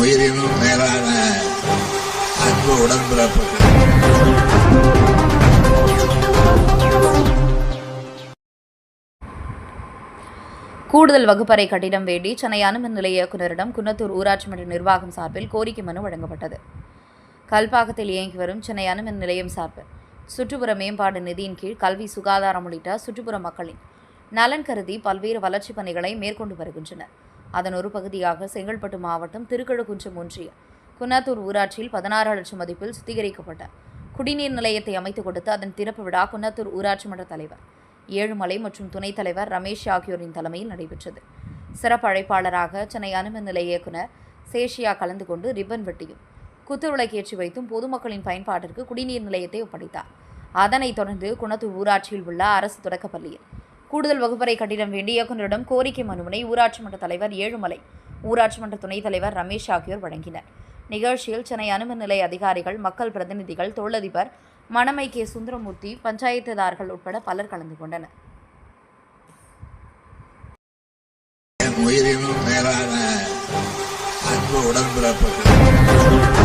உயிரினும் மேலான அன்பு உடன்பிறப்புகள். கூடுதல் வகுப்பறை கட்டிடம் வேண்டி சென்னை அணுமின் நிலைய இயக்குநரிடம் குன்னத்தூர் ஊராட்சி மன்ற நிர்வாகம் சார்பில் கோரிக்கை மனு வழங்கப்பட்டது. கல்பாக்கத்தில் இயங்கி வரும் சென்னை அணுமின் நிலையம் சார்பில் சுற்றுப்புற மேம்பாடு நிதியின் கீழ் கல்வி சுகாதாரம் உள்ளிட்ட சுற்றுப்புற மக்களின் நலன் கருதி பல்வேறு வளர்ச்சிப் பணிகளை மேற்கொண்டு வருகின்றனர். அதன் ஒரு பகுதியாக செங்கல்பட்டு மாவட்டம் திருக்கழுக்குன்றம் ஒன்றிய குன்னாத்தூர் ஊராட்சியில் பதினாறு லட்சம் மதிப்பில் சுத்திகரிக்கப்பட்ட குடிநீர் நிலையத்தை அமைத்துக் கொடுத்து அதன் திறப்பு விழா குன்னத்தூர் ஊராட்சி மன்ற தலைவர் ஏழுமலை மற்றும் துணைத் தலைவர் ரமேஷ் ஆகியோரின் தலைமையில் நடைபெற்றது. சிறப்பு அழைப்பாளராக சென்னை அணுமின் நிலைய இயக்குனர் சேஷியா கலந்து கொண்டு ரிப்பன் வெட்டியும் குத்துவிளக்கு ஏற்றி வைத்தும் பொதுமக்களின் பயன்பாட்டிற்கு குடிநீர் நிலையத்தை ஒப்படைத்தார். அதனைத் தொடர்ந்து குணத்தூர் ஊராட்சியில் உள்ள அரசு தொடக்கப்பள்ளியில் கூடுதல் வகுப்பறை கட்டிடம் வேண்டி இயக்குநரிடம் கோரிக்கை மனுவினை ஊராட்சி மன்ற தலைவர் ஏழுமலை ஊராட்சி மன்ற துணைத் தலைவர் ரமேஷ் ஆகியோர் வழங்கினர். நிகழ்ச்சியில் சென்னை அணுமின் நிலைய அதிகாரிகள் மக்கள் பிரதிநிதிகள் தொழிலதிபர் மணமை கே. சுந்தரமூர்த்தி பஞ்சாயத்துதார்கள் உட்பட பலர் கலந்து கொண்டனர். உயிரினும் மேலான அன்பு உடன்பிறப்புகள்.